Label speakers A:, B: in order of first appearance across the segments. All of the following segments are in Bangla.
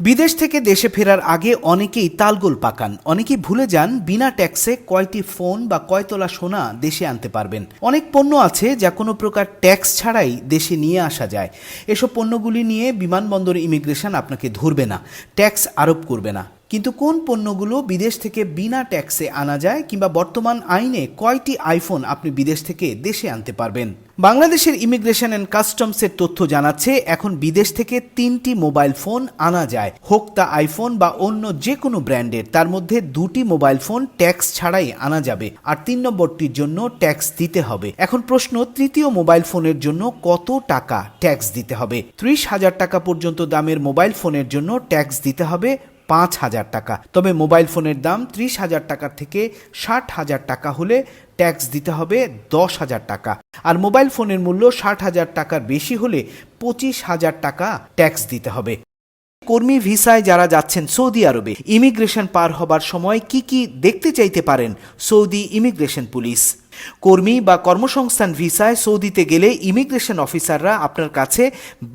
A: বিদেশ থেকে দেশে ফেরার আগে অনেকেই তালগোল পাকান। অনেকেই ভুলে যান বিনা ট্যাক্সে কয়টি ফোন বা কয়তলা সোনা দেশে আনতে পারবেন। অনেক পণ্য আছে যা কোনো প্রকার ট্যাক্স ছাড়াই দেশে নিয়ে আসা যায়। এসব পণ্যগুলি নিয়ে বিমানবন্দর ইমিগ্রেশন আপনাকে ধরবে না, ট্যাক্স আরোপ করবে না। কিন্তু কোন পণ্যগুলো বিদেশ থেকে বিনা ট্যাক্সে আনা যায় কিংবা বর্তমান আইনে কয়টি আইফোন আপনি বিদেশ থেকে দেশে আনতে পারবেন? বাংলাদেশের ইমিগ্রেশন অ্যান্ড কাস্টমসের তথ্য জানাচ্ছে, এখন বিদেশ থেকে তিনটি মোবাইল ফোন আনা যায়। হোক তা আইফোন বা অন্য যে কোনো ব্র্যান্ডের, তার মধ্যে দুটি মোবাইল ফোন ট্যাক্স ছাড়াই আনা যাবে আর তিন নম্বরটির জন্য ট্যাক্স দিতে হবে। এখন প্রশ্ন, তৃতীয় মোবাইল ফোনের জন্য কত টাকা ট্যাক্স দিতে হবে? ত্রিশ হাজার টাকা পর্যন্ত দামের মোবাইল ফোনের জন্য ট্যাক্স দিতে হবে পাঁচ হাজার টাকা। তবে মোবাইল ফোনের দাম ত্রিশ হাজার টাকার থেকে ষাট হাজার টাকা হলে ট্যাক্স দিতে হবে দশ হাজার টাকা। আর মোবাইল ফোনের মূল্য ষাট হাজার টাকার বেশি হলে পঁচিশ হাজার টাকা ট্যাক্স দিতে হবে। কর্মী ভিসায় যারা যাচ্ছেন সৌদি আরবে, ইমিগ্রেশন পার হবার সময় কি কি দেখতে চাইতে পারেন? Saudi immigration police. কর্মী বা কর্মসংস্থান ভিসায় সৌদিতে গেলে ইমিগ্রেশন অফিসাররা আপনার কাছে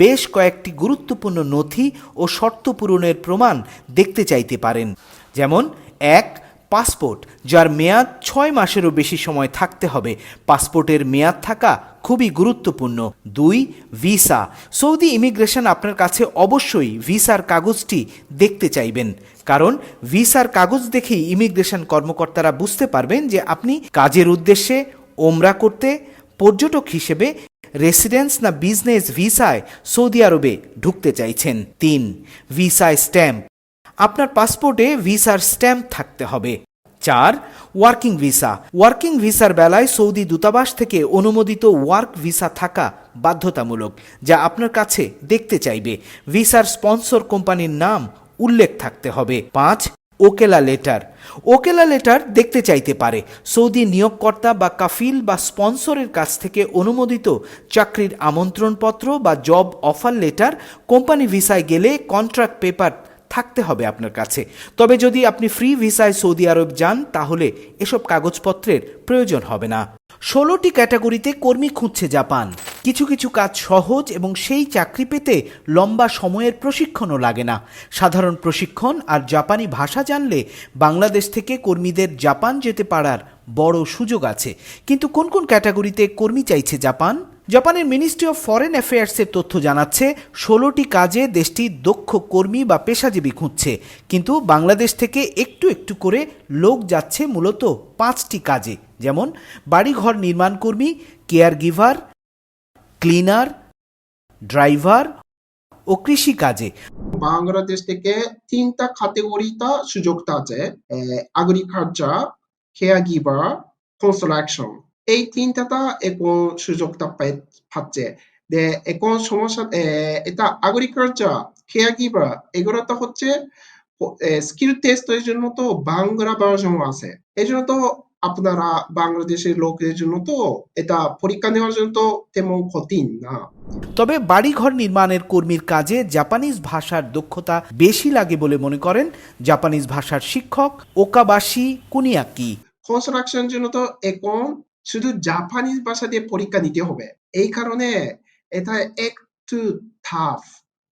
A: বেশ কয়েকটি গুরুত্বপূর্ণ নথি ও শর্ত পূরণের প্রমাণ দেখতে চাইতে পারেন। যেমন, এক পাসপোর্ট, যার মেয়াদ ছয় মাসেরও বেশি সময় থাকতে হবে। পাসপোর্টের মেয়াদ থাকা খুবই গুরুত্বপূর্ণ। দুই, ভিসা। সৌদি ইমিগ্রেশন আপনার কাছে অবশ্যই ভিসার কাগজটি দেখতে চাইবেন। কারণ, ভিসার কাগজ দেখেই ইমিগ্রেশন কর্মকর্তারা বুঝতে পারবেন যে আপনি কাজের উদ্দেশ্যে ওমরা করতে, পর্যটক হিসেবে রেসিডেন্স না বিজনেস ভিসায় সৌদি আরবে ঢুকতে চাইছেন। তিন, ভিসায় স্ট্যাম্প। আপনার পাসপোর্টে ভিসার স্ট্যাম্প থাকতে হবে। চার, ওয়ার্কিং ভিসা। ওয়ার্কিং ভিসার বেলায় সৌদি দূতাবাস থেকে অনুমোদিত ওয়ার্ক ভিসা থাকা বাধ্যতামূলক, যা আপনার কাছে দেখতে চাইবে। ভিসার স্পন্সর কোম্পানির নাম উল্লেখ থাকতে হবে। পাঁচ, ওকেলা লেটার। ওকেলা লেটার দেখতে চাইতে পারে। সৌদি নিয়োগকর্তা বা কাফিল বা স্পন্সরের কাছ থেকে অনুমোদিত চাকরির আমন্ত্রণপত্র বা জব অফার লেটার কোম্পানি ভিসায় গেলে কন্ট্রাক্ট পেপার থাকতে হবে আপনার কাছে। তবে যদি আপনি ফ্রি ভিসায় সৌদি আরব যান, তাহলে এসব কাগজপত্রের প্রয়োজন হবে না। ষোলোটি ক্যাটাগরিতে কর্মী খুঁজছে জাপান। কিছু কিছু কাজ সহজ এবং সেই চাকরি পেতে লম্বা সময়ের প্রশিক্ষণও লাগে না। সাধারণ প্রশিক্ষণ আর জাপানি ভাষা জানলে বাংলাদেশ থেকে কর্মীদের জাপান যেতে পারার বড় সুযোগ আছে। কিন্তু কোন কোন ক্যাটাগরিতে কর্মী চাইছে জাপান? জাপানের মিনিস্ট্রি অফ ফরেন অ্যাফেয়ার্সের তথ্য জানাচ্ছে, ষোলোটি কাজে দেশটি দক্ষ কর্মী বা পেশাজীবী খুঁজছে। কিন্তু বাংলাদেশ থেকে একটু একটু করে লোক যাচ্ছে মূলত পাঁচটি কাজে, যেমন বাড়িঘর নির্মাণ কর্মী কেয়ার গিভার ক্লিনার, ড্রাইভার ও কৃষি কাজে।
B: বাংলাদেশ থেকে তিনটা ক্যাটাগরিতে সুযোগটা আছে এগ্রিকালচার কেয়ার গিভার কনস্ট্রাকশন এই তিনটাটা এখন সুযোগটা পাচ্ছে যে এখন সমস্যা এটা এগ্রিকালচার কেয়ার গিভার এগুলোটা হচ্ছে স্কিল টেস্টের জন্য তো বাংলা ভার্সন আছে এই জন্য তো আপনারা বাংলাদেশের লোকের জন্য তো এটা পরীক্ষা নেওয়ার জন্য তো তেমন কঠিন না
A: তবে বাড়িঘর নির্মাণের কর্মীর কাজে জাপানিজ ভাষার দক্ষতা বেশি লাগে বলে মনে করেন জাপানিজ ভাষার শিক্ষক ওকাবাসী কুনিয়াকি।
B: কনস্ট্রাকশন জন্য তো এখন শুধু জাপানিজ ভাষা দিয়ে পরীক্ষা নিতে হবে। এই কারণে এটা একটু টাফ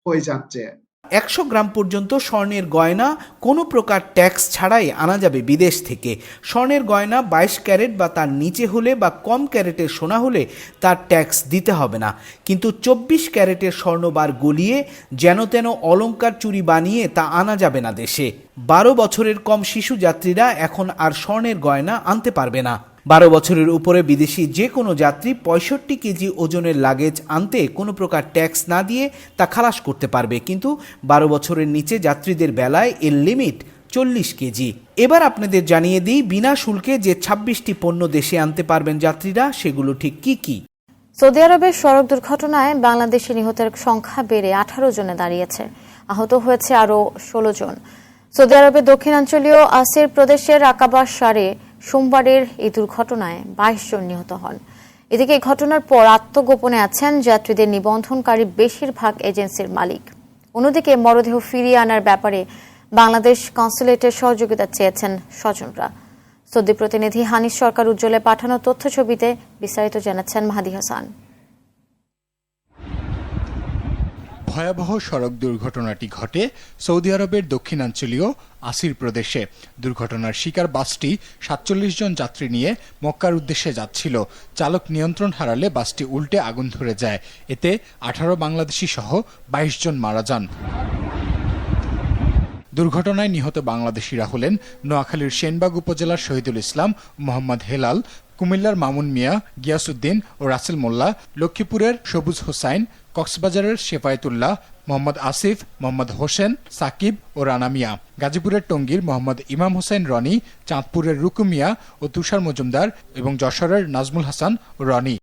B: হয়ে যাচ্ছে।
A: একশো গ্রাম পর্যন্ত স্বর্ণের গয়না কোনো প্রকার ট্যাক্স ছাড়াই আনা যাবে বিদেশ থেকে। স্বর্ণের গয়না বাইশ ক্যারেট বা তার নিচে হলে বা কম ক্যারেটের সোনা হলে তার ট্যাক্স দিতে হবে না। কিন্তু চব্বিশ ক্যারেটের স্বর্ণবার গলিয়ে যেন তেন অলঙ্কার চুরি বানিয়ে তা আনা যাবে না দেশে। বারো বছরের কম শিশু যাত্রীরা এখন আর স্বর্ণের গয়না আনতে পারবে না। বারো বছরের উপরে বিদেশি যে কোনো যাত্রী পঁয়ষট্টি কেজি ওজনের লাগেজ আনতে কোনো প্রকার ট্যাক্স না দিয়ে তা খালাস করতে পারবে। কিন্তু বারো বছরের নিচে যাত্রীদের বেলায় এর লিমিট চল্লিশ কেজি। এবার আপনাদের জানিয়ে দিই, বিনা শুল্কে যে ছাব্বিশটি পণ্য দেশে আনতে পারবেন যাত্রীরা, সেগুলো ঠিক কি কি?
C: সৌদি আরবের সড়ক দুর্ঘটনায় বাংলাদেশি নিহতের সংখ্যা বেড়ে আঠারো জনে দাঁড়িয়েছে। আহত হয়েছে আরও ষোলো জন। সৌদি আরবের দক্ষিণাঞ্চলীয় আসির প্রদেশের আকাবা সারে সোমবারের এই দুর্ঘটনায় বাইশ জন নিহত হন। এদিকে ঘটনার পর আত্মগোপনে আছেন যাত্রীদের নিবন্ধনকারী বেশিরভাগ এজেন্সির মালিক। অন্যদিকে মরদেহ ফিরিয়ে আনার ব্যাপারে বাংলাদেশ কনসুলেটের সহযোগিতা চেয়েছেন স্বজনরা। সৌদি প্রতিনিধি হানিস সরকার উজ্জ্বলে পাঠানো তথ্য ছবিতে বিস্তারিত জানাচ্ছেন মাহাদি হাসান।
D: ভয়াবহ সড়ক দুর্ঘটনাটি ঘটে সৌদি আরবের দক্ষিণাঞ্চলীয় আসির প্রদেশে। দুর্ঘটনার শিকার বাসটি সাতচল্লিশ জন যাত্রী নিয়ে মক্কার উদ্দেশ্যে যাচ্ছিল। চালক নিয়ন্ত্রণ হারালে বাসটি উল্টে আগুন ধরে যায়। এতে আঠারো বাংলাদেশি সহ বাইশ জন মারা যান। দুর্ঘটনায় নিহত বাংলাদেশিরা হলেন নোয়াখালীর সেনবাগ উপজেলার শহীদুল ইসলাম, মোহাম্মদ হেলাল, কুমিল্লার মামুন মিয়া, গিয়াসউদ্দিন ও রাসেল মোল্লা, লক্ষ্মীপুরের সবুজ হোসাইন, কক্সবাজারের শেফায়েতুল্লাহ, মোহাম্মদ আসিফ, মোহাম্মদ হোসেন, সাকিব ও রানা মিয়া, গাজীপুরের টঙ্গীর মোহাম্মদ ইমাম হোসেন রনি, চাঁদপুরের রুকু মিয়া ও তুষার মজুমদার এবং যশোরের নাজমুল হাসান রনি।